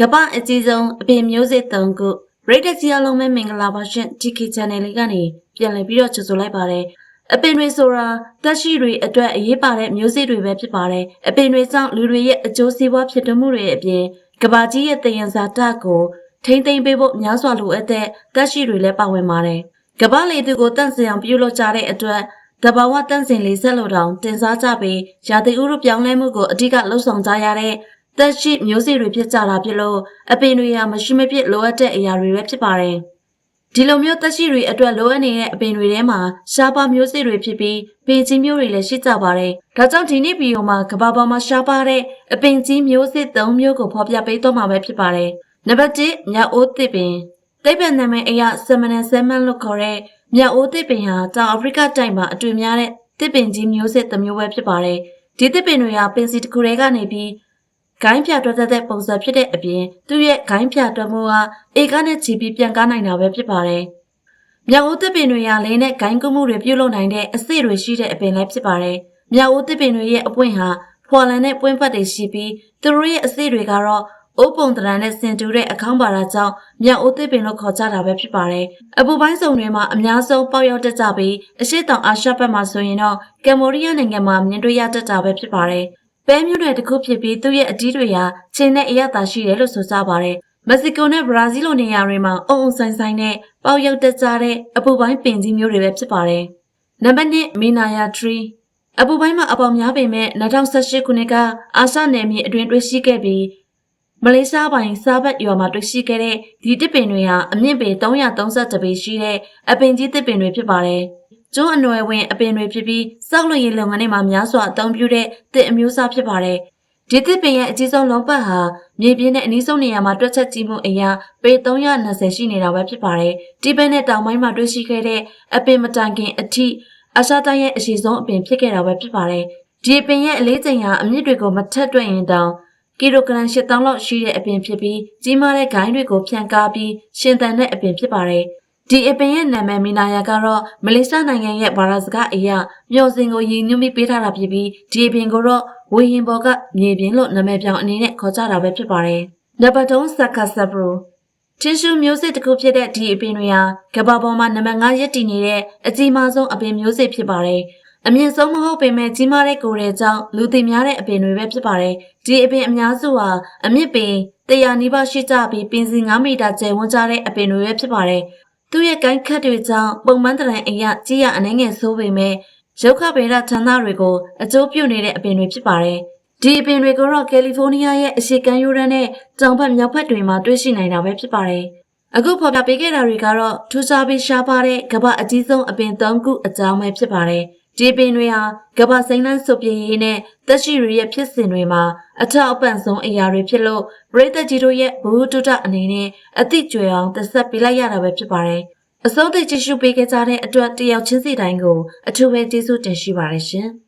ကပ္ပအကြီးဆုံးအပင်မျိုးစစ်၃ခုရိတ်တက်ကြီးအလုံးမဲ့မင်္ဂလာပါရှင် TK Channel လေးကနေပြန်လည်ပြီးတော့ကြိုဆိုလိုက်ပါတယ်အပင်တွေဆိုတာတက်ရှိတွေအတွက်အရေးပါတဲ့မျိုးစစ်တွေပဲဖြစ်ပါတယ်အပင်တွေကြောင့်လူတွေရဲ့အကျိုးစီးပွားဖြစ်ထွန်းမှုတွေအပြင်ကဘာကြီးရဲ့တယံဇာတကိုထိမ့်သိမ့်ပေးဖို့များစွာလိုအပ်တဲ့တက်ရှိတွေလည်းပါဝင်ပါတယ်ကဘာလေသူကိုတန့်စင်အောင်ပြုလုပ်ကြတဲ့အတွက်တဘာဝတန့်စင်လေးဆက်လို့တောင်တင်စားကြပြီးရာသီဥတုပြောင်းလဲမှုကိုအဓိကလှုပ်ဆောင်ကြရတဲ့ တက်ရှိမျိုးစေ့တွေဖြစ်ကြတာဖြစ်လို့အပင်တွေဟာမရှိမဖြစ်လိုအပ်တဲ့အရာတွေပဲဖြစ်ပါတယ်။ဒီလိုမျိုးတက်ရှိတွေအတွက်လိုအပ်နေတဲ့အပင်တွေထဲမှာရှားပါမျိုးစေ့တွေဖြစ်ပြီးပင်ကြီးမျိုးတွေလည်းရှိကြပါတယ်။ဒါကြောင့်ဒီနေ့ဗီဒီယိုမှာကဘာပေါ်မှာရှားပါတဲ့အပင်ကြီးမျိုးစေ့၃မျိုးကိုဖော်ပြပေးသွားမှာပဲဖြစ်ပါတယ်။နံပါတ်1ညအိုးသစ်ပင်တိတ်ပံနာမည်အရဆမနန်ဆမန်လို့ခေါ်တဲ့မြအိုးသစ်ပင်ဟာတောင်အာဖရိကတိုက်မှာအတွေ့များတဲ့သစ်ပင်ကြီးမျိုးစစ်တစ်မျိုးပဲဖြစ်ပါတယ်။ဒီသစ်ပင်တွေဟာပင်စီတစ်ခုတည်းကနေပြီး ဂိုင်းပြတွက်တဲ့ပုံစံဖြစ်တဲ့အပြင်သူ့ရဲ့ဂိုင်းပြတွက်မှုဟာဧကနဲ့ချီပြီးပြန်ကားနိုင်တာပဲဖြစ်ပါတယ်။မြအိုးသစ်ပင်တွေဟာလင်းနဲ့ဂိုင်းကုမှုတွေပြုလုပ်နိုင်တဲ့အဆစ်တွေရှိတဲ့အပင်လည်းဖြစ်ပါတယ်။မြအိုးသစ်ပင်တွေရဲ့အပွင့်ဟာဖွာလန်တဲ့ပွင့်ဖက်တွေရှိပြီးသူတို့ရဲ့အဆစ်တွေကတော့အိုးပုံတရံနဲ့စင်တူတဲ့အခေါင်းပါတာကြောင့်မြောက်အိုးသစ်ပင်လို့ခေါ်ကြတာပဲဖြစ်ပါတယ်။အပူပိုင်းစုံတွေမှာအများဆုံးပေါက်ရောက်တတ်ကြပြီးအရှိတောင်အာရှဘက်မှာဆိုရင်တော့ကမ်ဘောဒီးယားနိုင်ငံမှာမြင်တွေ့ရတတ်တာပဲဖြစ်ပါတယ်။ ပဲမျိုးတွေတစ်ခုဖြစ်ပြီးသူ့ရဲ့အကြီးတွေဟာချင်းနဲ့အရသာရှိတယ်လို့ဆိုကြပါတယ်။မက္ဆီကိုနဲ့ဘရာဇီးလိုနေရာတွေမှာအုံအုံဆိုင်ဆိုင်နဲ့ပေါက်ရောက်တတ်ကြတဲ့အပူပိုင်းပင်ကြီးမျိုးတွေပဲဖြစ်ပါတယ်။နံပါတ်1မီနာယာ tree အပူပိုင်းမှာအပေါင်များပေမဲ့2018ခုနှစ်ကအာရှနယ်မြေအတွင်းတွေ့ရှိခဲ့ပြီးမလေးရှားပိုင်စားဘတ်ရွာမှာတွေ့ရှိခဲ့တဲ့ဒီတစ်ပင်တွေဟာအမြင့်ပေ332ပေရှိတဲ့အပင်ကြီးတစ်ပင်တွေဖြစ်ပါတယ်။ ကျွန်းအနွယ်ဝင်အပင်တွေဖြစ်ပြီးစောက်လို့ရလုပ်ငန်းတွေမှာများစွာအသုံးပြုတဲ့တစ်အမျိုးအစားဖြစ်ပါတယ်။ဒီတစ်ပင်ရဲ့အကြီးဆုံးလုံးပတ်ဟာမြေပြင်းတဲ့အနီးဆုံးနေရာမှာတွက်ချက်ကြည့်မှုအရာပေ320ရှိနေတာပဲဖြစ်ပါတယ်။ဒီပင်နဲ့တောင်ပိုင်းမှာတွေ့ရှိခဲ့တဲ့အပင်မတိုင်ခင်အထိအရှာတိုင်းရဲ့အရှိဆုံးအပင်ဖြစ်ခဲ့တာပဲဖြစ်ပါတယ်။ဒီအပင်ရဲ့အလေးချိန်ဟာအမြင့်တွေကိုမထက်တွက်ရင်တောင်ကီလိုဂရမ်8000လောက်ရှိတဲ့အပင်ဖြစ်ပြီးကြီးမားတဲ့ဂိုင်းတွေကိုဖြန့်ကားပြီးရှင်သန်တဲ့အပင်ဖြစ်ပါတယ်။ ဒီအပင်ရဲ့နာမည်မီနာယာကတော့မလေးရှားနိုင်ငံရဲ့ဘာသာစကားအရမျော်စင်ကိုရည်ညွှန်းပြီးပေးထားတာဖြစ်ပြီးဒီအပင်ကိုတော့ဝေဟင်ဘော်ကမြေပြင်လို့နာမည်ပြောင်းအနေနဲ့ခေါ်ကြတာပဲဖြစ်ပါတယ်။နံပါတ်3ဆက်ကဆပ်ဘရိုချင်းရှူမျိုးစစ်တစ်ခုဖြစ်တဲ့ဒီအပင်တွေဟာကမ္ဘာပေါ်မှာနံပါတ်5ရက်တည်နေတဲ့အကြီးမားဆုံးအပင်မျိုးစစ်ဖြစ်ပါတယ်။အမြင့်ဆုံးမဟုတ်ပေမဲ့ကြီးမားတဲ့ကိုယ်ရဲ့ကြောင့်လူသိများတဲ့အပင်တွေပဲဖြစ်ပါတယ်။ဒီအပင်အများစုဟာအမြင့်ပင်100နီးပါးရှိကြပြီးပင်စီ9မီတာကျယ်ဝန်းကြတဲ့အပင်တွေပဲဖြစ်ပါတယ်။ သူ့ရဲ့ကိုင်းခတ်တွေကြောင့်ပုံမှန်တရံအရာကြီးရအနေငယ်ဆိုးပေမဲ့ရုပ်ခဗေဒဌာနတွေကိုအကျိုးပြုနေတဲ့အပင်တွေဖြစ်ပါတယ်။ဒီအပင်တွေကိုတော့ကယ်လီဖိုးနီးယားရဲ့အရှိကန်ယူရန်နဲ့တောင်ဘက်မြောက်ဘက်တွေမှာတွေ့ရှိနိုင်တာပဲဖြစ်ပါတယ်။အခုဖော်ပြပေးခဲ့တာတွေကတော့ထူးခြားပြီးရှားပါတဲ့ကမ္ဘာအကြီးဆုံးအပင်၃ခုအကြောင်းပဲဖြစ်ပါတယ်။ ဒီပင်တွေဟာကမ္ဘာစိမ်းလန်းစုပ်ပြင်းရေးနဲ့သက်ရှိတွေရဲ့ဖြစ်စဉ်တွေမှာအထောက်အပံ့ဆုံးအရာတွေဖြစ်လို့ပရိသတ်ကြီးတို့ရဲ့ဘ ഹു တုဒအနေနဲ့အသိကြွယ်အောင်သက်ဆက်ပေးလိုက်ရတာပဲဖြစ်ပါတယ်။အစိုးရကြည့်ရှုပေးခဲ့ကြတဲ့အတွက်တယောက်ချင်းစီတိုင်းကိုအထူးပဲကျေးဇူးတင်ရှိပါတယ်ရှင်။